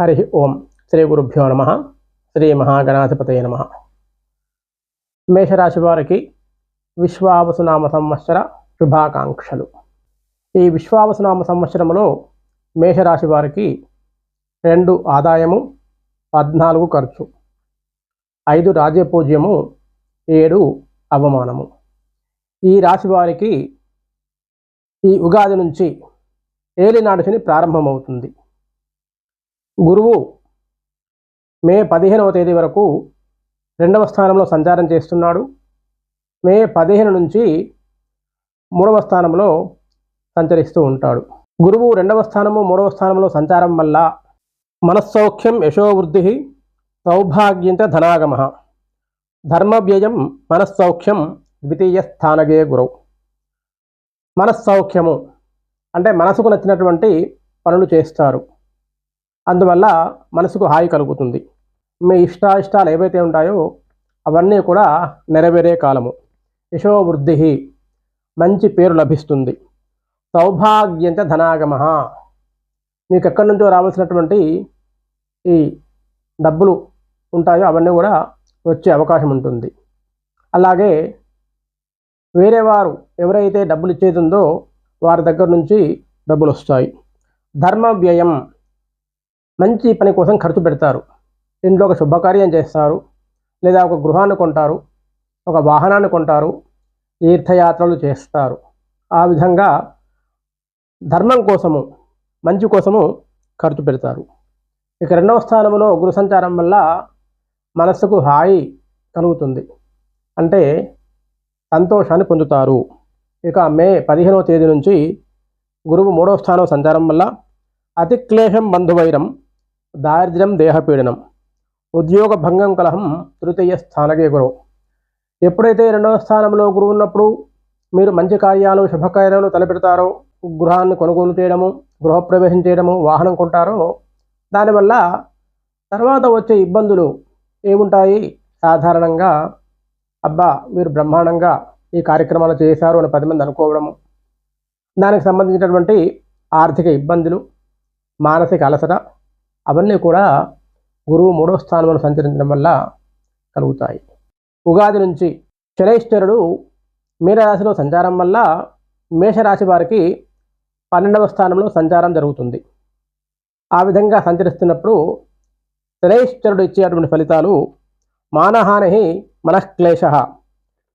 హరి ఓం. శ్రీ గురుభ్యో నమ. శ్రీ మహాగణాధిపతయ నమ. మేషరాశి వారికి విశ్వావసునామ సంవత్సర శుభాకాంక్షలు. ఈ విశ్వావసునామ సంవత్సరంలో మేషరాశి వారికి రెండు ఆదాయము పద్నాలుగు ఖర్చు. ఐదు రాజపూజ్యము ఏడు అవమానము. ఈ రాశి వారికి ఈ ఉగాది నుంచి ఏలినాడు శని ప్రారంభమవుతుంది. గురువు మే పదిహేనవ తేదీ వరకు రెండవ స్థానంలో సంచారం చేస్తున్నాడు. మే పదిహేను నుంచి మూడవ స్థానంలో సంచరిస్తూ ఉంటాడు. గురువు రెండవ స్థానము మూడవ స్థానంలో సంచారం వల్ల మనస్సౌఖ్యం యశోవృద్ధి సౌభాగ్యంచ ధనాగమ. ధర్మవ్యయం మనస్సౌఖ్యం ద్వితీయ స్థానగే గురవు. మనస్సౌఖ్యము అంటే మనసుకు నచ్చినటువంటి పనులు చేస్తారు. అందువల్ల మనసుకు హాయి కలుగుతుంది. మీ ఇష్టాయిష్టాలు ఏవైతే ఉంటాయో అవన్నీ కూడా నెరవేరే కాలము. యశోవృద్ధి మంచి పేరు లభిస్తుంది. సౌభాగ్యంత ధనాగమ. మీకు ఎక్కడి నుంచో రావాల్సినటువంటి ఈ డబ్బులు ఉంటాయో అవన్నీ కూడా వచ్చే అవకాశం ఉంటుంది. అలాగే వేరే వారు ఎవరైతే డబ్బులు ఇచ్చేది ఉందో వారి దగ్గర నుంచి డబ్బులు వస్తాయి ధర్మ వ్యయం మంచి పని కోసం ఖర్చు పెడతారు. ఇంట్లో ఒక శుభకార్యం చేస్తారు. లేదా ఒక గృహాన్ని కొంటారు. ఒక వాహనాన్ని కొంటారు. తీర్థయాత్రలు చేస్తారు. ఆ విధంగా ధర్మం కోసము మంచి కోసము ఖర్చు పెడతారు. ఇక రెండవ స్థానంలో గురు సంచారం వల్ల మనస్సుకు హాయి కలుగుతుంది. అంటే సంతోషాన్ని పొందుతారు. ఇక మే పదిహేనవ తేదీ నుంచి గురువు మూడవ స్థానం సంచారం వల్ల అతిక్లేశం బంధువైరం దారిద్ర్యం దేహపీడనం. ఉద్యోగ భంగం కలహం తృతీయ స్థానకే గురువు. ఎప్పుడైతే రెండవ స్థానంలో గురువు ఉన్నప్పుడు మీరు మంచి కార్యాలు శుభకార్యాలు తలపెడతారో గృహాన్ని కొనుగోలు చేయడము గృహప్రవేశం చేయడము వాహనం కొంటారో దానివల్ల తర్వాత వచ్చే ఇబ్బందులు ఏముంటాయి? సాధారణంగా అబ్బా మీరు బ్రహ్మాండంగా ఈ కార్యక్రమాలు చేశారు అని పది మంది అనుకోవడము. దానికి సంబంధించినటువంటి ఆర్థిక ఇబ్బందులు మానసిక అలసట అవన్నీ కూడా గురువు మూడో స్థానంలో సంచరించడం వల్ల కలుగుతాయి. ఉగాది నుంచి శనైశ్వరుడు మీనరాశిలో సంచారం వల్ల మేషరాశి వారికి పన్నెండవ స్థానంలో సంచారం జరుగుతుంది. ఆ విధంగా సంచరిస్తున్నప్పుడు శనైశ్వరుడు ఇచ్చేటువంటి ఫలితాలు మానహాని మనఃక్లేశ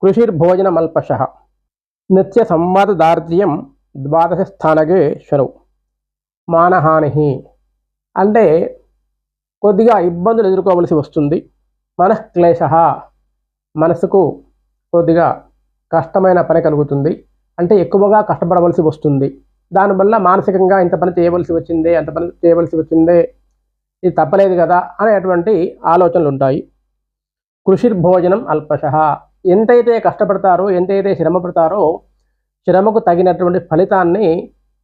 కృషిర్భోజనమల్పశ నిత్య సంవాదదార్ఢ్యం ద్వాదశ స్థానగే శరవు. మానహాని అంటే కొద్దిగా ఇబ్బందులు ఎదుర్కోవలసి వస్తుంది. మనఃక్లేశ మనసుకు కొద్దిగా కష్టమైన పని కలుగుతుంది. అంటే ఎక్కువగా కష్టపడవలసి వస్తుంది. దానివల్ల మానసికంగా ఇంత పని చేయవలసి వచ్చిందే అంత పని చేయవలసి వచ్చిందే ఇది తప్పలేదు కదా అనేటువంటి ఆలోచనలు ఉంటాయి. కృషిర్భోజనం అల్పశ. ఎంతైతే కష్టపడతారో ఎంతైతే శ్రమ పడతారో శ్రమకు తగినటువంటి ఫలితాన్ని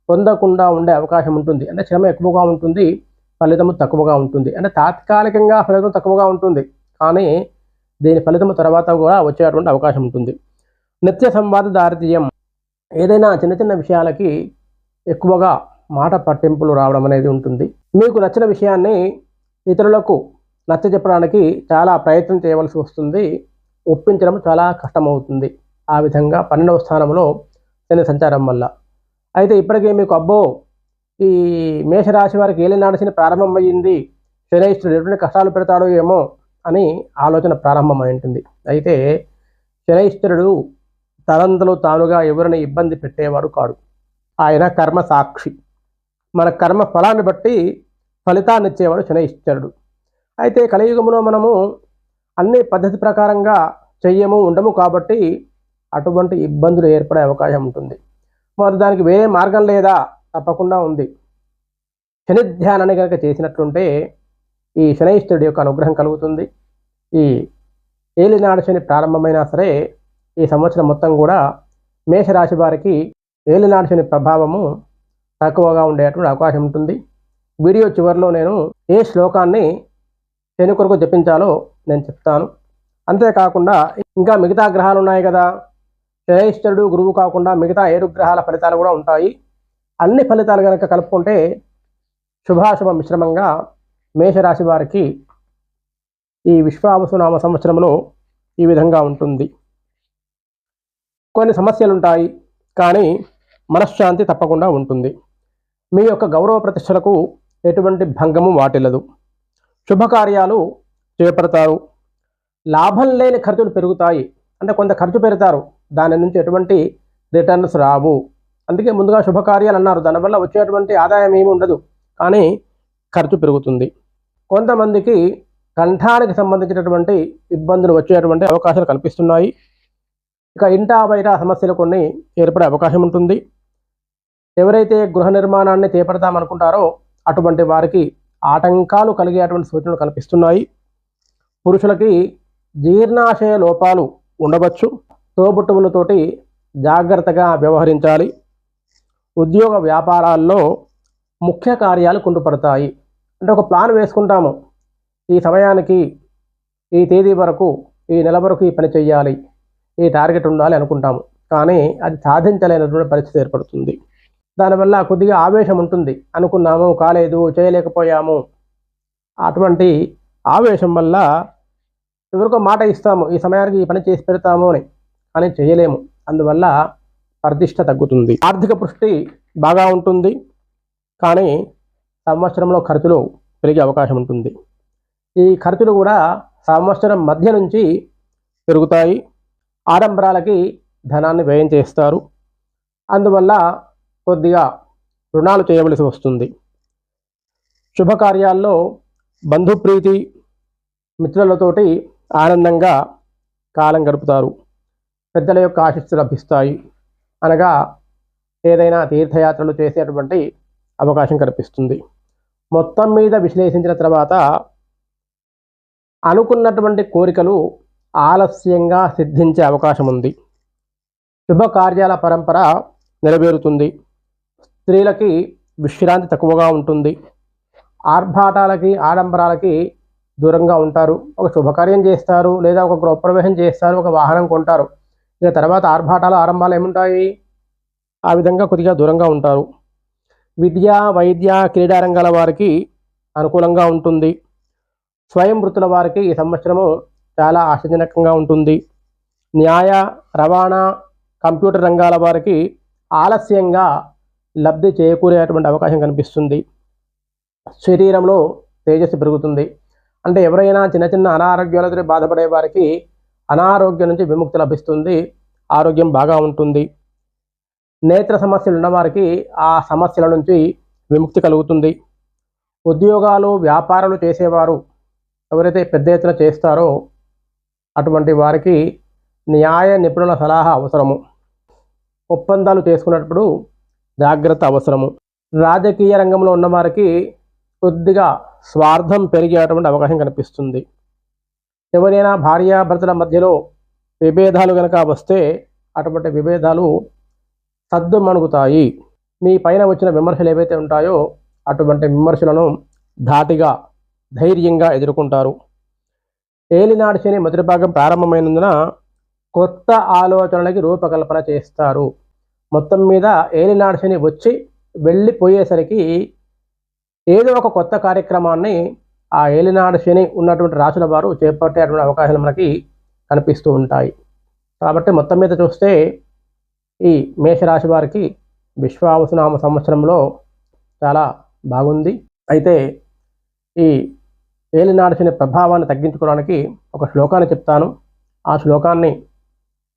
పొందకుండా ఉండే అవకాశం ఉంటుంది. అంటే శ్రమ ఎక్కువగా ఉంటుంది. ఫలితము తక్కువగా ఉంటుంది. అంటే తాత్కాలికంగా ఫలితం తక్కువగా ఉంటుంది. కానీ దీని ఫలితం తర్వాత కూడా వచ్చేటువంటి అవకాశం ఉంటుంది. నిత్య సంవాద దారితీయం ఏదైనా చిన్న చిన్న విషయాలకి ఎక్కువగా మాట పట్టింపులు రావడం అనేది ఉంటుంది. మీకు నచ్చిన విషయాన్ని ఇతరులకు నచ్చ చెప్పడానికి చాలా ప్రయత్నం చేయవలసి వస్తుంది. ఒప్పించడం చాలా కష్టమవుతుంది. ఆ విధంగా పన్నెండవ స్థానంలో శని సంచారం వల్ల. అయితే ఇప్పటికే మీకు అబ్బో ఈ మేషరాశి వారికి ఏలినాడు శని ప్రారంభమయ్యింది శనైశ్వరుడు ఎటువంటి కష్టాలు పెడతాడో ఏమో అని ఆలోచన ప్రారంభమై ఉంటుంది అయితే శనైశ్వరుడు తనంతలో తానుగా ఎవరిని ఇబ్బంది పెట్టేవాడు కాడు. ఆయన కర్మ సాక్షి. మన కర్మ ఫలాన్ని బట్టి ఫలితాన్ని ఇచ్చేవాడు శనైశ్వరుడు. అయితే కలియుగంలో మనము అన్ని పద్ధతి ప్రకారంగా చెయ్యము ఉండము కాబట్టి అటువంటి ఇబ్బందులు ఏర్పడే అవకాశం ఉంటుంది. మరి దానికి వేరే మార్గం లేదా? తప్పకుండా ఉంది. శని ధ్యానాన్ని కనుక చేసినట్లుంటే ఈ శనైశ్వరుడి యొక్క అనుగ్రహం కలుగుతుంది. ఈ ఏలినాడు శని ప్రారంభమైనా సరే ఈ సంవత్సరం మొత్తం కూడా మేషరాశి వారికి ఏలినాడు శని ప్రభావము తక్కువగా ఉండేటువంటి అవకాశం ఉంటుంది. వీడియో చివరిలో నేను ఏ శ్లోకాన్ని శని కొరకు జపించాలో నేను చెప్తాను. అంతేకాకుండా ఇంకా మిగతా గ్రహాలు ఉన్నాయి కదా. శనైశ్వరుడు గురువు కాకుండా మిగతా ఏడు గ్రహాల ఫలితాలు కూడా ఉంటాయి. అన్ని ఫలితాలు కనుక కలుపుకుంటే శుభాశుభ మిశ్రమంగా మేషరాశి వారికి ఈ విశ్వావసునామ సంవత్సరంలో ఈ విధంగా ఉంటుంది. కొన్ని సమస్యలు ఉంటాయి కానీ మనశ్శాంతి తప్పకుండా ఉంటుంది. మీ యొక్క గౌరవ ప్రతిష్టలకు ఎటువంటి భంగము వాటిల్లదు. శుభకార్యాలు చేపడతారు. లాభం లేని ఖర్చులు పెరుగుతాయి. అంటే కొంత ఖర్చు పెడతారు. దాని నుంచి ఎటువంటి రిటర్న్స్ రావు. అందుకే ముందుగా శుభకార్యాలు అన్నారు. దానివల్ల వచ్చేటువంటి ఆదాయం ఏమి ఉండదు. కానీ ఖర్చు పెరుగుతుంది. కొంతమందికి కంఠానికి సంబంధించినటువంటి ఇబ్బందులు వచ్చేటువంటి అవకాశాలు కనిపిస్తున్నాయి ఇక ఇంటా బయట సమస్యలు కొన్ని ఏర్పడే అవకాశం ఉంటుంది. ఎవరైతే గృహ నిర్మాణాన్ని చేపడతామనుకుంటారో అటువంటి వారికి ఆటంకాలు కలిగేటువంటి సూచనలు కనిపిస్తున్నాయి పురుషులకి జీర్ణాశయ లోపాలు ఉండవచ్చు. తోబుట్టువులతోటి జాగ్రత్తగా వ్యవహరించాలి. ఉద్యోగ వ్యాపారాల్లో ముఖ్య కార్యాలు కుంటుపడతాయి. అంటే ఒక ప్లాన్ వేసుకుంటాము. ఈ సమయానికి ఈ తేదీ వరకు ఈ నెల వరకు ఈ పని చేయాలి ఈ టార్గెట్ ఉండాలి అనుకుంటాము. కానీ అది సాధించలేనటువంటి పరిస్థితి ఏర్పడుతుంది. దానివల్ల కొద్దిగా ఆవేశం ఉంటుంది. అనుకున్నాము కాలేదు చేయలేకపోయాము. అటువంటి ఆవేశం వల్ల ఎవరికో మాట ఇస్తాము. ఈ సమయానికి ఈ పని చేసి పెడతాము అని. కానీ చేయలేము. అందువల్ల ప్రతిష్ట తగ్గుతుంది. ఆర్థిక పుష్టి బాగా ఉంటుంది. కానీ సంవత్సరంలో ఖర్చులు పెరిగే అవకాశం ఉంటుంది. ఈ ఖర్చులు కూడా సంవత్సరం మధ్య నుంచి పెరుగుతాయి. ఆడంబరాలకి ధనాన్ని వ్యయం చేస్తారు. అందువల్ల కొద్దిగా రుణాలు చేయవలసి వస్తుంది. శుభకార్యాల్లో బంధుప్రీతి మిత్రులతోటి ఆనందంగా కాలం గడుపుతారు. పెద్దల యొక్క ఆశిస్సు లభిస్తాయి. అనగా ఏదైనా తీర్థయాత్రలు చేసేటువంటి అవకాశం కనిపిస్తుంది మొత్తం మీద విశ్లేషించిన తర్వాత అనుకున్నటువంటి కోరికలు ఆలస్యంగా సిద్ధించే అవకాశం ఉంది. శుభకార్యాల పరంపర నెరవేరుతుంది. స్త్రీలకి విశ్రాంతి తక్కువగా ఉంటుంది. ఆర్భాటాలకి ఆడంబరాలకి దూరంగా ఉంటారు. ఒక శుభకార్యం చేస్తారు లేదా ఒక గృహప్రవేశం చేస్తారు ఒక వాహనం కొంటారు. ఇక తర్వాత ఆర్భాటాలు ఆరంభాలు ఏముంటాయి? ఆ విధంగా కొద్దిగా దూరంగా ఉంటారు. విద్య వైద్య క్రీడా రంగాల వారికి అనుకూలంగా ఉంటుంది. స్వయం వృత్తుల వారికి ఈ సంవత్సరము చాలా ఆశాజనకంగా ఉంటుంది. న్యాయ రవాణా కంప్యూటర్ రంగాల వారికి ఆలస్యంగా లబ్ధి చేకూరేటువంటి అవకాశం కనిపిస్తుంది. శరీరంలో తేజస్సు పెరుగుతుంది. అంటే ఎవరైనా చిన్న చిన్న అనారోగ్యాలతో బాధపడే వారికి అనారోగ్యం నుంచి విముక్తి లభిస్తుంది ఆరోగ్యం బాగా ఉంటుంది. నేత్ర సమస్యలు ఉన్నవారికి ఆ సమస్యల నుంచి విముక్తి కలుగుతుంది. ఉద్యోగాలు వ్యాపారాలు చేసేవారు ఎవరైతే పెద్ద ఎత్తున చేస్తారో అటువంటి వారికి న్యాయ నిపుణుల సలహా అవసరము. ఒప్పందాలు చేసుకున్నప్పుడు జాగ్రత్త అవసరము. రాజకీయ రంగంలో ఉన్నవారికి కొద్దిగా స్వార్థం పెరిగేటువంటి అవకాశం కనిపిస్తుంది. ఎవరైనా భార్యాభర్తల మధ్యలో విభేదాలు కనుక వస్తే అటువంటి విభేదాలు సద్దుమణుగుతాయి. మీ పైన వచ్చిన విమర్శలు ఏవైతే ఉంటాయో అటువంటి విమర్శలను ధాటిగా ధైర్యంగా ఎదుర్కొంటారు. ఏలినాడు శని మొదటి భాగం ప్రారంభమైనందున కొత్త ఆలోచనలకి రూపకల్పన చేస్తారు. మొత్తం మీద ఏలినాడు శని వచ్చి వెళ్ళిపోయేసరికి ఏదో ఒక కొత్త కార్యక్రమాన్ని ఆ ఏలినాడు శని ఉన్నటువంటి రాసుల వారు చేపట్టేటువంటి అవకాశాలు మనకి కనిపిస్తూ ఉంటాయి. కాబట్టి మొత్తం మీద చూస్తే ఈ మేషరాశి వారికి విశ్వావసునామ సంవత్సరంలో చాలా బాగుంది. అయితే ఈ ఏలినాడు శని ప్రభావాన్ని తగ్గించుకోవడానికి ఒక శ్లోకాన్ని చెప్తాను. ఆ శ్లోకాన్ని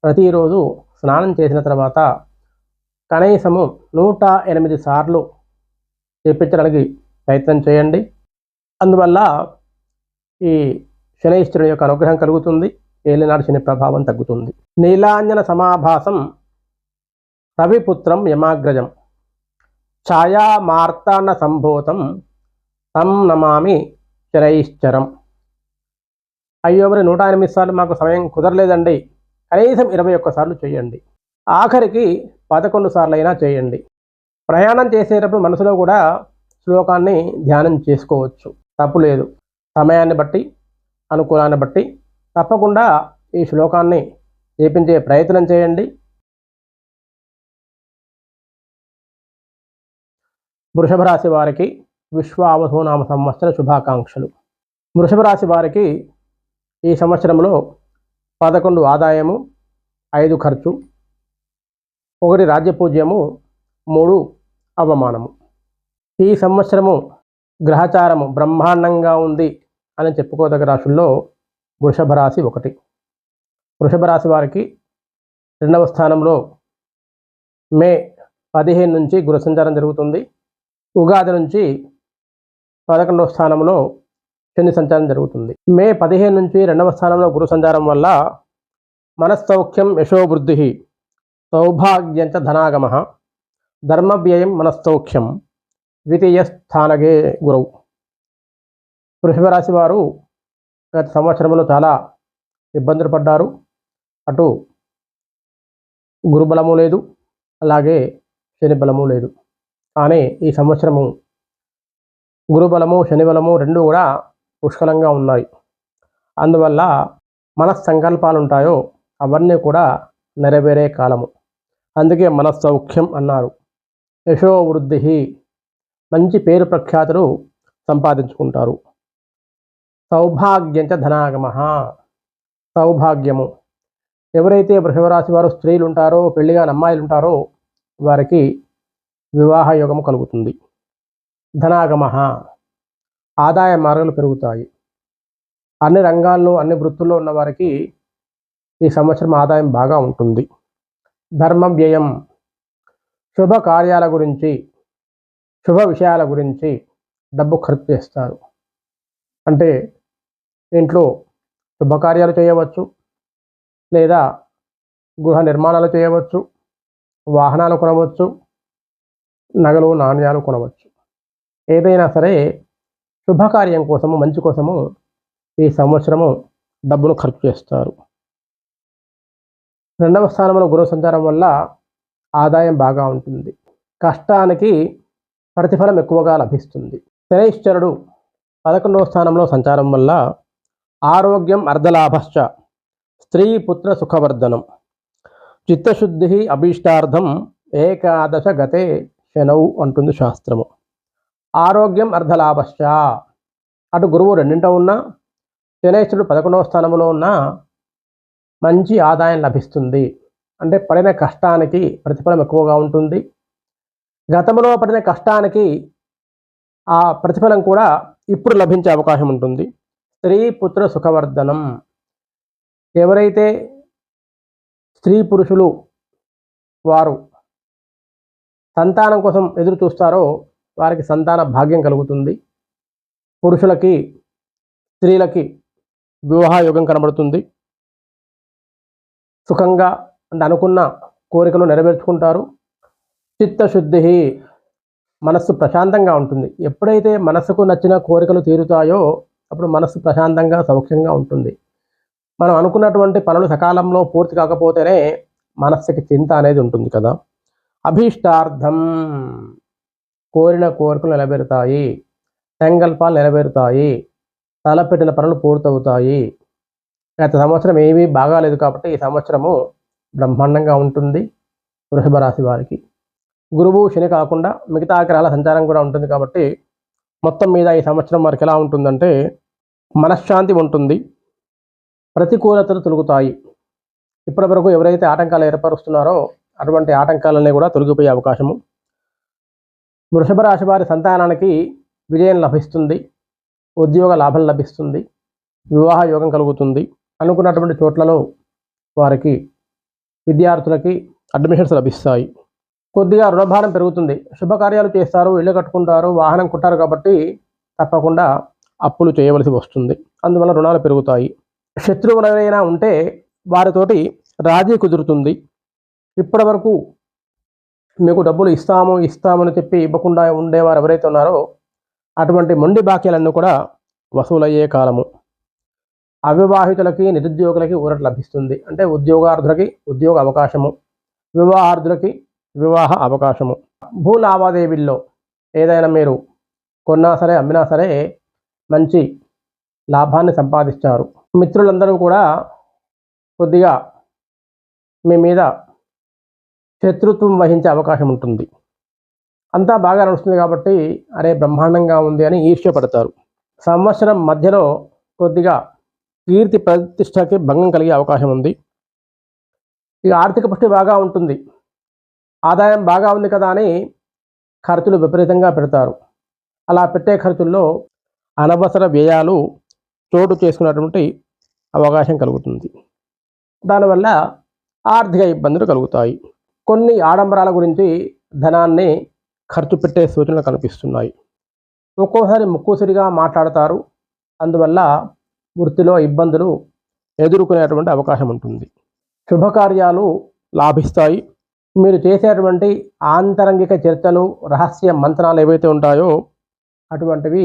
ప్రతిరోజు స్నానం చేసిన తర్వాత కనీసము నూట ఎనిమిది సార్లు చేపించడానికి ప్రయత్నం చేయండి. అందువల్ల ఈ శనైశ్వరుని యొక్క అనుగ్రహం కలుగుతుంది. ఏలినాడు శని ప్రభావం తగ్గుతుంది. నీలాంజన సమాభాసం రవిపుత్రం యమాగ్రజం. ఛాయా మార్తాన్న సంభూతం తం నమామి శనైశ్చరం. అయ్యో మరి నూట ఎనిమిది సార్లు మాకు సమయం కుదరలేదండి. కనీసం ఇరవై ఒక్కసార్లు చేయండి. ఆఖరికి పదకొండు సార్లు అయినా చేయండి. ప్రయాణం చేసేటప్పుడు మనసులో కూడా శ్లోకాన్ని ధ్యానం చేసుకోవచ్చు. తప్పు లేదు. సమయాన్ని బట్టి అనుకూలాన్ని బట్టి తప్పకుండా ఈ శ్లోకాన్ని చేపించే ప్రయత్నం చేయండి. వృషభ రాశి వారికి విశ్వావధూనామ సంవత్సర శుభాకాంక్షలు. వృషభ రాశి వారికి ఈ సంవత్సరంలో పదకొండు ఆదాయము ఐదు ఖర్చు ఒకటి రాజ్యపూజ్యము మూడు అవమానము. ఈ సంవత్సరము గ్రహచారము బ్రహ్మాండంగా ఉంది అని చెప్పుకోదగ్గ రాశుల్లో వృషభ రాశి ఒకటి. వృషభ రాశి వారికి రెండవ స్థానంలో మే పదిహేను నుంచి గురు సంచారం జరుగుతుంది. ఉగాది నుంచి పదకొండవ స్థానంలో శని సంచారం జరుగుతుంది. మే పదిహేను నుంచి రెండవ స్థానంలో గురు సంచారం వల్ల మనస్సౌఖ్యం యశోవృద్ధి సౌభాగ్యంచ ధనాగమ ధర్మవ్యయం మనస్సౌఖ్యం ద్వితీయ స్థానగే గురువు. వృషభ రాశి వారు గత సంవత్సరంలో చాలా ఇబ్బందులు పడ్డారు. అటు గురుబలము లేదు అలాగే శని బలము లేదు. కానీ ఈ సంవత్సరము గురుబలము శని బలము రెండు కూడా పుష్కలంగా ఉన్నాయి. అందువల్ల మన సంకల్పాలు ఉంటాయో అవన్నీ కూడా నెరవేరే కాలము. అందుకే మనస్సౌఖ్యం అన్నారు. యశోవృద్ధి మంచి పేరు ప్రఖ్యాతులు సంపాదించుకుంటారు. సౌభాగ్యంచ ధనాగమ. సౌభాగ్యము. ఎవరైతే వృషభరాశి వారు స్త్రీలు ఉంటారో పెళ్ళిగా అమ్మాయిలు ఉంటారో వారికి వివాహ యోగము కలుగుతుంది. ధనాగమ. ఆదాయ మార్గాలు పెరుగుతాయి. అన్ని రంగాల్లో అన్ని వృత్తుల్లో ఉన్న వారికి ఈ సంవత్సరం ఆదాయం బాగా ఉంటుంది. ధర్మ వ్యయం. శుభ కార్యాల గురించి శుభ విషయాల గురించి డబ్బు ఖర్చు చేస్తారు. అంటే ఇంట్లో శుభకార్యాలు చేయవచ్చు లేదా గృహ నిర్మాణాలు చేయవచ్చు వాహనాలు కొనవచ్చు నగలు నాణ్యాలు కొనవచ్చు. ఏదైనా సరే శుభకార్యం కోసము మంచి కోసము ఈ సంవత్సరము డబ్బును ఖర్చు చేస్తారు. రెండవ స్థానంలో గురువు సంచారం వల్ల ఆదాయం బాగా ఉంటుంది. కష్టానికి ప్రతిఫలం ఎక్కువగా లభిస్తుంది. శనైశ్వరుడు పదకొండవ స్థానంలో సంచారం వల్ల ఆరోగ్యం అర్ధలాభశ్చ స్త్రీ పుత్ర సుఖవర్ధనం. చిత్తశుద్ధి అభీష్టార్థం ఏకాదశ గతే శనవు అంటుంది శాస్త్రము. ఆరోగ్యం అర్ధలాభశ్చ. అటు గురువు రెండింట ఉన్నా శనేశ్వరుడు పదకొండవ స్థానంలో ఉన్న మంచి ఆదాయం లభిస్తుంది. అంటే పడిన కష్టానికి ప్రతిఫలం ఎక్కువగా ఉంటుంది. గతంలో పడిన కష్టానికి ఆ ప్రతిఫలం కూడా ఇప్పుడు లభించే అవకాశం ఉంటుంది. స్త్రీ పుత్ర సుఖవర్ధనం. ఎవరైతే స్త్రీ పురుషులు వారు సంతానం కోసం ఎదురు చూస్తారో వారికి సంతాన భాగ్యం కలుగుతుంది. పురుషులకి స్త్రీలకి వివాహ యోగం కనబడుతుంది. సుఖంగా అంటే అనుకున్న కోరికలు నెరవేర్చుకుంటారు. చిత్తశుద్ధి మనస్సు ప్రశాంతంగా ఉంటుంది. ఎప్పుడైతే మనస్సుకు నచ్చిన కోరికలు తీరుతాయో అప్పుడు మనస్సు ప్రశాంతంగా సౌఖ్యంగా ఉంటుంది. మనం అనుకున్నటువంటి పనులు సకాలంలో పూర్తి కాకపోతేనే మనస్సుకి చింత అనేది ఉంటుంది కదా. అభీష్టార్థం. కోరిన కోరికలు నెరవేరుతాయి. సంకల్పాలు నెరవేరుతాయి. తలపెట్టిన పనులు పూర్తవుతాయి. గత సంవత్సరం ఏమీ బాగాలేదు కాబట్టి ఈ సంవత్సరము బ్రహ్మాండంగా ఉంటుంది. వృషభ రాశి వారికి. గురువు శని కాకుండా మిగతా గ్రహాల సంచారం కూడా ఉంటుంది కాబట్టి మొత్తం మీద ఈ సంవత్సరం వారికి ఎలా ఉంటుందంటే మనశ్శాంతి ఉంటుంది ప్రతికూలతలు తొలుగుతాయి. ఇప్పటి వరకు ఎవరైతే ఆటంకాలు ఏర్పరుస్తున్నారో అటువంటి ఆటంకాలన్నీ కూడా తొలగిపోయే అవకాశము. వృషభ రాశి వారి సంతానానికి విజయం లభిస్తుంది ఉద్యోగ లాభం లభిస్తుంది వివాహ యోగం కలుగుతుంది అనుకున్నటువంటి చోట్లలో వారికి విద్యార్థులకి అడ్మిషన్స్ లభిస్తాయి. కొద్దిగా రుణభారం పెరుగుతుంది. శుభకార్యాలు చేస్తారు ఇల్లు కట్టుకుంటారు వాహనం కొంటారు కాబట్టి తప్పకుండా అప్పులు చేయవలసి వస్తుంది. అందువల్ల రుణాలు పెరుగుతాయి. శత్రువులైనా ఉంటే వారితోటి రాజీ కుదురుతుంది. ఇప్పటి వరకు మీకు డబ్బులు ఇస్తాము ఇస్తామని చెప్పి ఇవ్వకుండా ఉండేవారు ఎవరైతే ఉన్నారో అటువంటి మొండి బాక్యాలన్నీ కూడా వసూలయ్యే కాలము. అవివాహితులకి నిరుద్యోగులకి ఊరట లభిస్తుంది. అంటే ఉద్యోగార్థులకి ఉద్యోగ అవకాశము. వివాహార్థులకి వివాహ అవకాశము. భూ లావాదేవీల్లో ఏదైనా మీరు కొన్నా సరే అమ్మినా సరే మంచి లాభాన్ని సంపాదిస్తారు. మిత్రులందరూ కూడా కొద్దిగా మీ మీద శత్రుత్వం వహించే అవకాశం ఉంటుంది. అంతా బాగా నడుస్తుంది కాబట్టి అరే బ్రహ్మాండంగా ఉంది అని ఈర్ష్యపడతారు. సంవత్సరం మధ్యలో కొద్దిగా కీర్తి ప్రతిష్టకి భంగం కలిగే అవకాశం ఉంది. ఇక ఆర్థిక పుష్టి బాగా ఉంటుంది. ఆదాయం బాగా ఉంది కదా అని ఖర్చులు విపరీతంగా పెడతారు. అలా పెట్టే ఖర్చుల్లో అనవసర వ్యయాలు చోటు చేసుకున్నటువంటి అవకాశం కలుగుతుంది. దానివల్ల ఆర్థిక ఇబ్బందులు కలుగుతాయి. కొన్ని ఆడంబరాల గురించి ధనాన్ని ఖర్చు పెట్టే సూచనలు కనిపిస్తున్నాయి. ఒక్కోసారి ముక్కుసిరిగా మాట్లాడతారు. అందువల్ల వృత్తిలో ఇబ్బందులు ఎదుర్కొనేటువంటి అవకాశం ఉంటుంది. శుభకార్యాలు లాభిస్తాయి. మీరు చేసేటువంటి ఆంతరంగిక చర్చలు రహస్య మంత్రాలు ఏవైతే ఉంటాయో అటువంటివి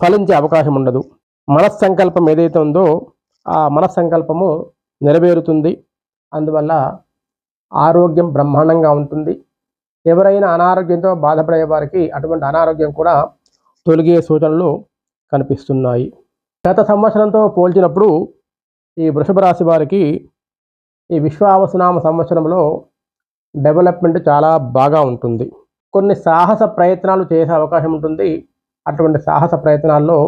ఫలించే అవకాశం ఉండదు. మనస్సంకల్పం ఏదైతే ఉందో ఆ మనస్సంకల్పము నెరవేరుతుంది. అందువల్ల ఆరోగ్యం బ్రహ్మాండంగా ఉంటుంది. ఎవరైనా అనారోగ్యంతో బాధపడే వారికి అటువంటి అనారోగ్యం కూడా తొలగే సూచనలు కనిపిస్తున్నాయి. గత సంవత్సరంతో పోల్చినప్పుడు ఈ వృషభ రాశి వారికి ఈ విశ్వావసనామ సంవత్సరంలో డెవలప్మెంట్ చాలా బాగా ఉంటుంది. కొన్ని సాహస ప్రయత్నాలు చేసే అవకాశం ఉంటుంది. అటువంటి సాహస ప్రయత్నాల్లో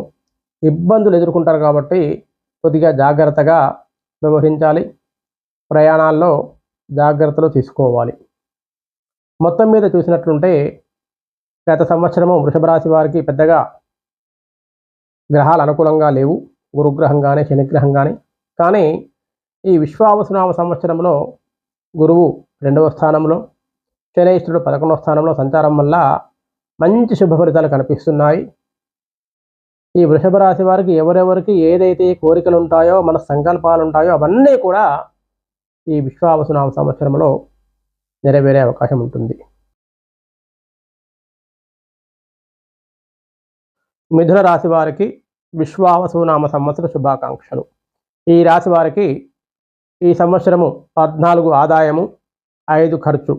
ఇబ్బందులు ఎదుర్కొంటారు కాబట్టి కొద్దిగా జాగ్రత్తగా వ్యవహరించాలి. ప్రయాణాల్లో జాగ్రత్తలు తీసుకోవాలి. మొత్తం మీద చూసినట్లుంటే గత సంవత్సరము వృషభ రాశి వారికి పెద్దగా గ్రహాలు అనుకూలంగా లేవు. గురుగ్రహం కానీ శనిగ్రహం కానీ కానీ ఈ విశ్వావసునామ సంవత్సరంలో గురువు రెండవ స్థానంలో శనైశ్వరుడు పదకొండవ స్థానంలో సంచారం వల్ల మంచి శుభ ఫలితాలు కనిపిస్తున్నాయి. ఈ వృషభ రాశి వారికి ఎవరెవరికి ఏదైతే కోరికలు ఉంటాయో మన సంకల్పాలు ఉంటాయో అవన్నీ కూడా ఈ విశ్వావసునామ సంవత్సరంలో నెరవేరే అవకాశం ఉంటుంది. మిథున రాశి వారికి విశ్వావసునామ సంవత్సర శుభాకాంక్షలు. ఈ రాశి వారికి ఈ సంవత్సరము పద్నాలుగు ఆదాయము ఐదు ఖర్చు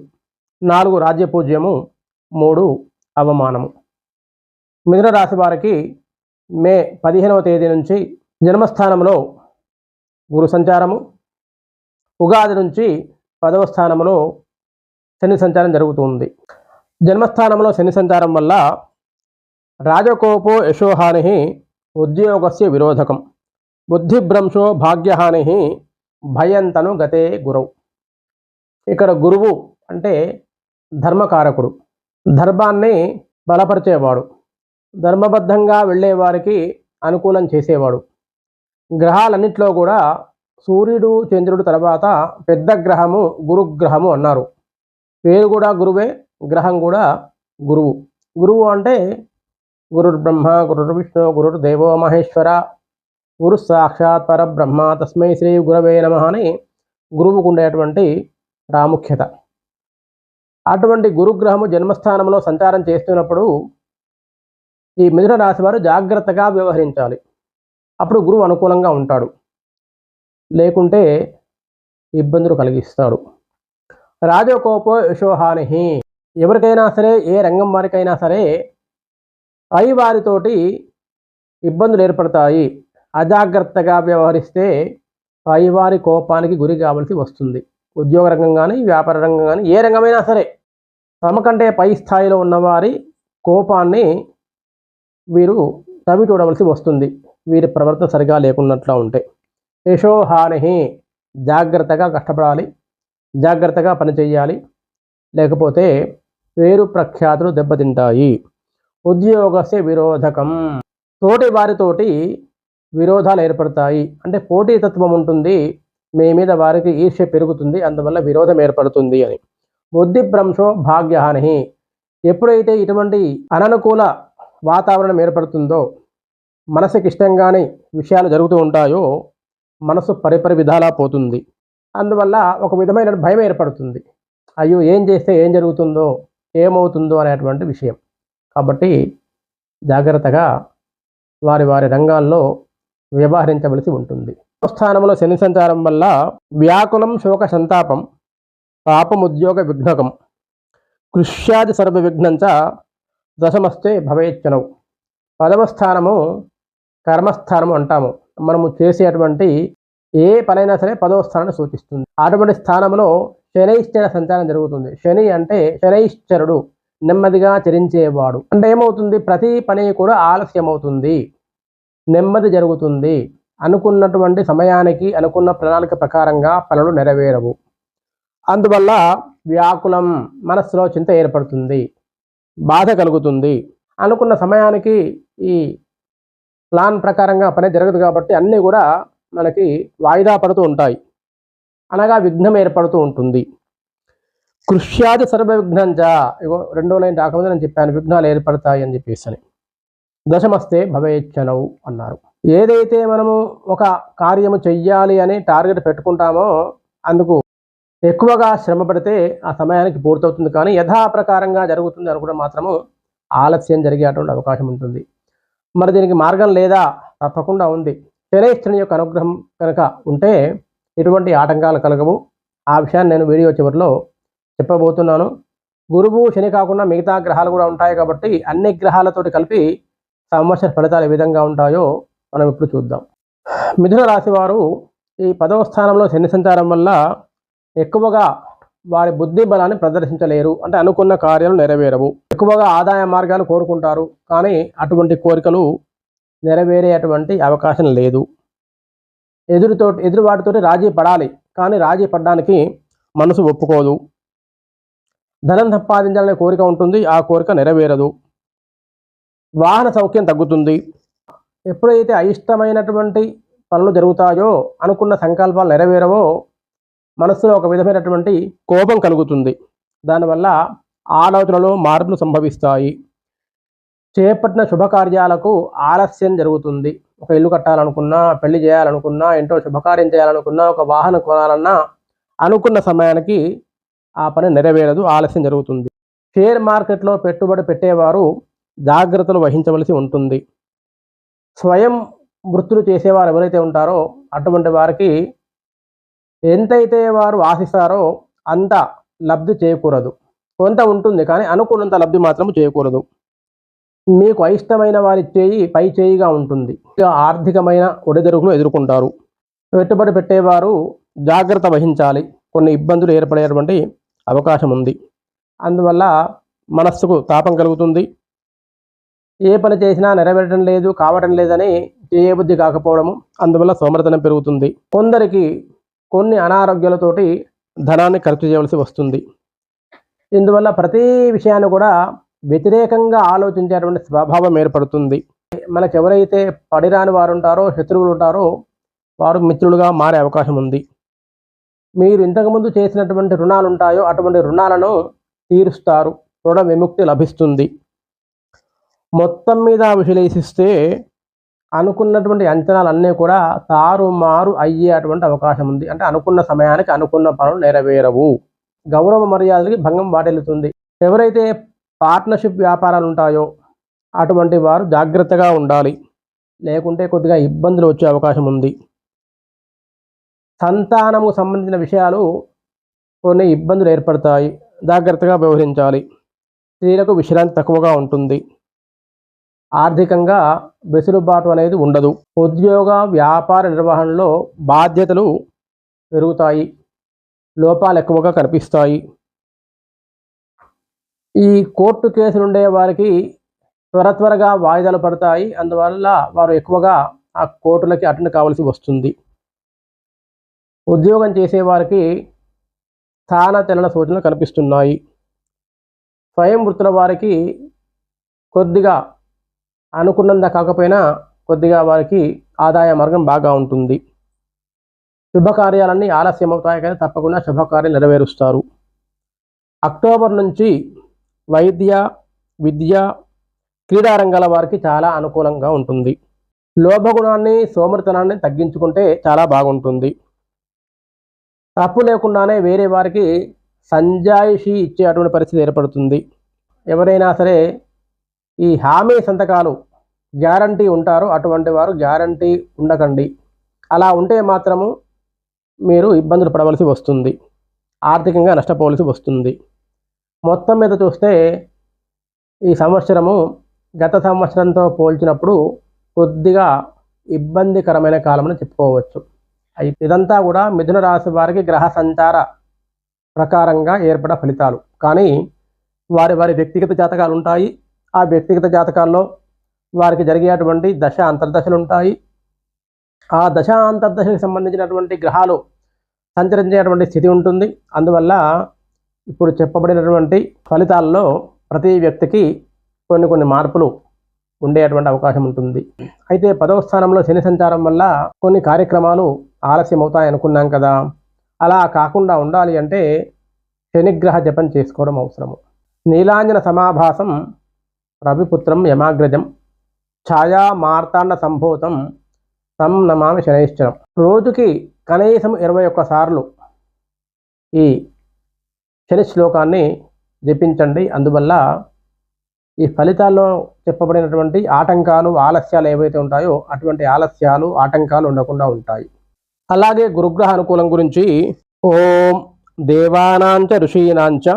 నాలుగు రాజ్య పూజ్యము మూడు అవమానము. మిథున రాశి వారికి మే పదిహేనవ తేదీ నుంచి జన్మస్థానంలో గురు సంచారము ఉగాది నుంచి పదవ స్థానంలో శని సంచారం జరుగుతుంది. జన్మస్థానంలో శని సంచారం వల్ల రాజకోపో యశోహాని ఉద్యోగస్య విరోధకం బుద్ధిభ్రంశో భాగ్యహాని భయంతను గతే గురవు. ఇక్కడ గురువు అంటే ధర్మకారకుడు. ధర్మాన్ని బలపరిచేవాడు. ధర్మబద్ధంగా వెళ్ళేవారికి అనుకూలం చేసేవాడు. గ్రహాలన్నింటిలో కూడా సూర్యుడు చంద్రుడు తర్వాత పెద్ద గ్రహము గురుగ్రహము అన్నారు. పేరు కూడా గురువే గ్రహం కూడా గురువు. గురువు అంటే గురుర్ బ్రహ్మ గురుర్ విష్ణు గురుర్ దేవో మహేశ్వర గురు సాక్షాత్ పరబ్రహ్మ తస్మై శ్రీ గురవే నమ అని గురువుకు ఉండేటువంటి ప్రాముఖ్యత. అటువంటి గురుగ్రహము జన్మస్థానంలో సంచారం చేస్తున్నప్పుడు ఈ మిథున రాశి వారు జాగ్రత్తగా వ్యవహరించాలి. అప్పుడు గురువు అనుకూలంగా ఉంటాడు. లేకుంటే ఇబ్బందులు కలిగిస్తాడు. రాజకోపో యశోహాని ఎవరికైనా సరే ఏ రంగం వారికైనా సరే పై వారితోటి ఇబ్బందులు ఏర్పడతాయి. అజాగ్రత్తగా వ్యవహరిస్తే పైవారి కోపానికి గురి కావాల్సి వస్తుంది. ఉద్యోగ రంగం కానీ వ్యాపార రంగం కానీ ఏ రంగమైనా సరే తమ కంటే పై స్థాయిలో ఉన్నవారి కోపాన్ని వీరు తవి చూడవలసి వస్తుంది. వీరి ప్రవర్తన సరిగా లేకున్నట్లా ఉంటే. యశోహాని జాగ్రత్తగా కష్టపడాలి జాగ్రత్తగా పనిచేయాలి లేకపోతే పేరు ప్రఖ్యాతులు దెబ్బతింటాయి. ఉద్యోగస్య విరోధకం. తోటి వారితోటి విరోధాలు ఏర్పడతాయి. అంటే పోటీతత్వం ఉంటుంది. మీ మీద వారికి ఈర్ష్య పెరుగుతుంది. అందువల్ల విరోధం ఏర్పడుతుంది అని. బుద్ధి భ్రంశో భాగ్యహాని. ఎప్పుడైతే ఇటువంటి అననుకూల వాతావరణం ఏర్పడుతుందో మనసుకి ఇష్టంగానే విషయాలు జరుగుతూ ఉంటాయో మనసు పరిపరి విధాలా పోతుంది. అందువల్ల ఒక విధమైన భయం ఏర్పడుతుంది. అయ్యో ఏం చేస్తే ఏం జరుగుతుందో ఏమవుతుందో అనేటువంటి విషయం. కాబట్టి జాగ్రత్తగా వారి వారి రంగాల్లో వ్యవహరించవలసి ఉంటుంది. స్థానంలో శని సంచారం వల్ల వ్యాకులం శోక సంతాపం పాపముద్యోగ విఘ్నకం కృష్యాది సర్వ విఘ్నంచ దశమస్తే భవేచ్చనవు పదవ స్థానము కర్మస్థానము అంటాము. మనము చేసేటువంటి ఏ పనైనా సరే పదవ స్థానాన్ని సూచిస్తుంది. అటువంటి స్థానంలో శనైశ్చర సంచారం జరుగుతుంది. శని అంటే శనైశ్చరుడు నెమ్మదిగా చరించేవాడు. అంటే ఏమవుతుంది? ప్రతి పని కూడా ఆలస్యం అవుతుంది నెమ్మది జరుగుతుంది. అనుకున్నటువంటి సమయానికి అనుకున్న ప్రణాళిక ప్రకారంగా పనులు నెరవేరవు. అందువల్ల వ్యాకులం మనస్సులో చింత ఏర్పడుతుంది. బాధ కలుగుతుంది. అనుకున్న సమయానికి ఈ ప్లాన్ ప్రకారంగా పని జరగదు కాబట్టి అన్నీ కూడా మనకి వాయిదా పడుతూ ఉంటాయి. అనగా విఘ్నం ఏర్పడుతూ ఉంటుంది. కృష్యాది సర్వ విఘ్నంచ ఇగో రెండో లైన్ రాకముందు నేను చెప్పాను. విఘ్నాలు ఏర్పడతాయి అని చెప్పేసి అని దశమస్తే భవేచ్ఛనవు అన్నారు. ఏదైతే మనము ఒక కార్యము చెయ్యాలి అని టార్గెట్ పెట్టుకుంటామో అందుకు ఎక్కువగా శ్రమ పడితే ఆ సమయానికి పూర్తవుతుంది. కానీ యథాప్రకారంగా జరుగుతుంది అనుకోవడం మాత్రము ఆలస్యం జరిగేటువంటి అవకాశం ఉంటుంది. మరి దీనికి మార్గం లేదా? తప్పకుండా ఉంది. శనేశ్వరుని యొక్క అనుగ్రహం కనుక ఉంటే ఎటువంటి ఆటంకాలు కలగవు. ఆ విషయాన్ని నేను వీడియో చివరిలో చెప్పబోతున్నాను. గురువు శని కాకుండా మిగతా గ్రహాలు కూడా ఉంటాయి కాబట్టి అన్ని గ్రహాలతోటి కలిపి సంవత్సర ఫలితాలు ఏ విధంగా ఉంటాయో మనం ఇప్పుడు చూద్దాం. మిథున రాశి వారు ఈ పదవ స్థానంలో శని సంచారం వల్ల ఎక్కువగా వారి బుద్ధి బలాన్ని ప్రదర్శించలేరు. అంటే అనుకున్న కార్యాలు నెరవేరవు. ఎక్కువగా ఆదాయ మార్గాలు కోరుకుంటారు. కానీ అటువంటి కోరికలు నెరవేరేటువంటి అవకాశం లేదు. ఎదురుతో ఎదురువాటితోటి రాజీ పడాలి. కానీ రాజీ పడడానికి మనసు ఒప్పుకోదు. ధనం సంపాదించాలనే కోరిక ఉంటుంది. ఆ కోరిక నెరవేరదు. వాహన సౌఖ్యం తగ్గుతుంది. ఎప్పుడైతే అయిష్టమైనటువంటి పనులు జరుగుతాయో అనుకున్న సంకల్పాలు నెరవేరవో మనస్సులో ఒక విధమైనటువంటి కోపం కలుగుతుంది. దానివల్ల ఆలోచనలో మార్పులు సంభవిస్తాయి. చేపట్టిన శుభకార్యాలకు ఆలస్యం జరుగుతుంది. ఒక ఇల్లు కట్టాలనుకున్నా పెళ్ళి చేయాలనుకున్నా ఇంట్లో శుభకార్యం చేయాలనుకున్నా ఒక వాహనం కొనాలన్నా అనుకున్న సమయానికి ఆ పని నెరవేరదు ఆలస్యం జరుగుతుంది. షేర్ మార్కెట్లో పెట్టుబడి పెట్టేవారు జాగ్రత్తలు వహించవలసి ఉంటుంది. స్వయం వృత్తులు చేసేవారు ఎవరైతే ఉంటారో అటువంటి వారికి ఎంతైతే వారు ఆశిస్తారో అంత లబ్ధి చేయకూడదు కొంత ఉంటుంది కానీ అనుకున్నంత లబ్ధి మాత్రం చేయకూడదు మీకు అయిష్టమైన వారి చేయి పై చేయిగా ఉంటుంది. ఆర్థికమైన ఒడిదొడుకులు ఎదుర్కొంటారు. పెట్టుబడి పెట్టేవారు జాగ్రత్త వహించాలి. కొన్ని ఇబ్బందులు ఏర్పడేటువంటి అవకాశం ఉంది. అందువల్ల మనస్సుకు తాపం కలుగుతుంది. ఏ పని చేసినా నెరవేరడం లేదు కావటం లేదని చేయబుద్ధి కాకపోవడము అందువల్ల సోమరతనం పెరుగుతుంది. కొందరికి కొన్ని అనారోగ్యాలతోటి ధనాన్ని ఖర్చు చేయవలసి వస్తుంది. ఇందువల్ల ప్రతి విషయాన్ని కూడా వ్యతిరేకంగా ఆలోచించేటువంటి స్వభావం ఏర్పడుతుంది. మనకు ఎవరైతే పడిరాని వారు ఉంటారో శత్రువులు ఉంటారో వారు మిత్రులుగా మారే అవకాశం ఉంది. మీరు ఇంతకుముందు చేసినటువంటి రుణాలు ఉంటాయో అటువంటి రుణాలను తీరుస్తారు. రుణ విముక్తి లభిస్తుంది. మొత్తం మీద విశ్లేషిస్తే అనుకున్నటువంటి అంచనాలన్నీ కూడా తారుమారు అయ్యేటువంటి అవకాశం ఉంది. అంటే అనుకున్న సమయానికి అనుకున్న పనులు నెరవేరవు. గౌరవ మర్యాదలకి భంగం వాటిల్లుతుంది. ఎవరైతే పార్ట్నర్షిప్ వ్యాపారాలు ఉంటాయో అటువంటి వారు జాగ్రత్తగా ఉండాలి. లేకుంటే కొద్దిగా ఇబ్బందులు వచ్చే అవకాశం ఉంది. సంతానము సంబంధించిన విషయాలు కొన్ని ఇబ్బందులు ఏర్పడతాయి. జాగ్రత్తగా వ్యవహరించాలి. స్త్రీలకు విశ్రాంతి తక్కువగా ఉంటుంది. ఆర్థికంగా వెసులుబాటు అనేది ఉండదు. ఉద్యోగ వ్యాపార నిర్వహణలో బాధ్యతలు పెరుగుతాయి. లోపాలు ఎక్కువగా కనిపిస్తాయి. ఈ కోర్టు కేసులు ఉండే వారికి త్వర త్వరగా వాయిదాలు పడతాయి. అందువల్ల వారు ఎక్కువగా ఆ కోర్టులకి అటెండ్ కావాల్సి వస్తుంది. ఉద్యోగం చేసేవారికి స్థాన తెలన సూచనలు కనిపిస్తున్నాయి. స్వయం వృత్తుల వారికి కొద్దిగా అనుకున్నంత కాకపోయినా కొద్దిగా వారికి ఆదాయ మార్గం బాగా ఉంటుంది. శుభకార్యాలన్నీ ఆలస్యం అవుతాయి కానీ తప్పకుండా శుభకార్యం నెరవేరుస్తారు. అక్టోబర్ నుంచి వైద్య విద్య క్రీడా రంగాల వారికి చాలా అనుకూలంగా ఉంటుంది. లోభగుణాన్ని సోమరితనాన్ని తగ్గించుకుంటే చాలా బాగుంటుంది. తప్పు లేకుండానే వేరే వారికి సంజాయిషి ఇచ్చేటువంటి పరిస్థితి ఏర్పడుతుంది. ఎవరైనా సరే ఈ హామీ సంతకాలు గ్యారంటీ ఉంటారు అటువంటి వారు గ్యారంటీ ఉండకండి. అలా ఉంటే మాత్రము మీరు ఇబ్బందులు పడవలసి వస్తుంది. ఆర్థికంగా నష్టపోవలసి వస్తుంది. మొత్తం మీద చూస్తే ఈ సంవత్సరము గత సంవత్సరంతో పోల్చినప్పుడు కొద్దిగా ఇబ్బందికరమైన కాలమని చెప్పుకోవచ్చు. అయితే ఇదంతా కూడా మిథున రాశి వారికి గ్రహ సంచార ప్రకారంగా ఏర్పడ ఫలితాలు. కానీ వారి వారి వ్యక్తిగత జాతకాలు ఉంటాయి. ఆ వ్యక్తిగత జాతకాల్లో వారికి జరిగేటువంటి దశ అంతర్దశలు ఉంటాయి. ఆ దశ అంతర్దశకు సంబంధించినటువంటి గ్రహాలు సంచరించేటువంటి స్థితి ఉంటుంది. అందువల్ల ఇప్పుడు చెప్పబడినటువంటి ఫలితాల్లో ప్రతి వ్యక్తికి కొన్ని కొన్ని మార్పులు ఉండేటువంటి అవకాశం ఉంటుంది. అయితే పదవ స్థానంలో శని సంచారం వల్ల కొన్ని కార్యక్రమాలు ఆలస్యం అవుతాయి అనుకున్నాం కదా. అలా కాకుండా ఉండాలి అంటే శనిగ్రహ జపం చేసుకోవడం అవసరము. నీలాంజన సమాభాసం రవిపుత్రం యమాగ్రజం ఛాయా మార్తాండ సంభూతం తం నమామి శనైశ్చరం. రోజుకి కనీసం ఇరవై ఒక్క సార్లు ఈ శని శ్లోకాన్ని జపించండి. అందువల్ల ఈ ఫలితాల్లో చెప్పబడినటువంటి ఆటంకాలు ఆలస్యాలు ఏవైతే ఉంటాయో అటువంటి ఆలస్యాలు ఆటంకాలు ఉండకుండా ఉంటాయి. అలాగే గురుగ్రహ అనుకూలం గురించి ఓం దేవానాంచ ఋషీనాంచ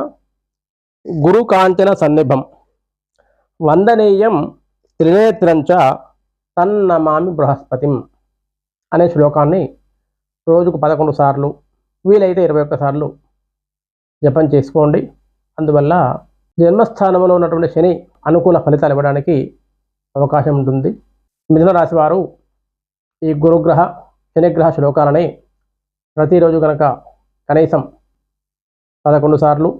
గురు కాంచన సన్నిభం. వందనీయం త్రినేత్రంచ తన్నమామి బృహస్పతిం అనే శ్లోకాన్ని రోజుకు పదకొండు సార్లు వీలైతే ఇరవై ఒక్క సార్లు జపం చేసుకోండి. అందువల్ల జన్మస్థానంలో ఉన్నటువంటి శని అనుకూల ఫలితాలు ఇవ్వడానికి అవకాశం ఉంటుంది. మిథున రాశి వారు ఈ గురుగ్రహ శనిగ్రహ శ్లోకాలని ప్రతిరోజు కనుక కనీసం పదకొండు సార్లు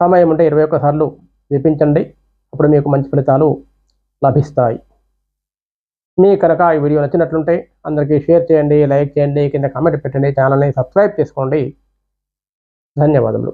సమయం ఉంటే ఇరవై ఒక్క సార్లు జపించండి. అప్పుడు మీకు మంచి ఫలితాలు లభిస్తాయి. మీ కనుక ఈ వీడియో నచ్చినట్లుంటే అందరికీ షేర్ చేయండి లైక్ చేయండి కింద కామెంట్ పెట్టండి ఛానల్ని సబ్స్క్రైబ్ చేసుకోండి. ధన్యవాదములు.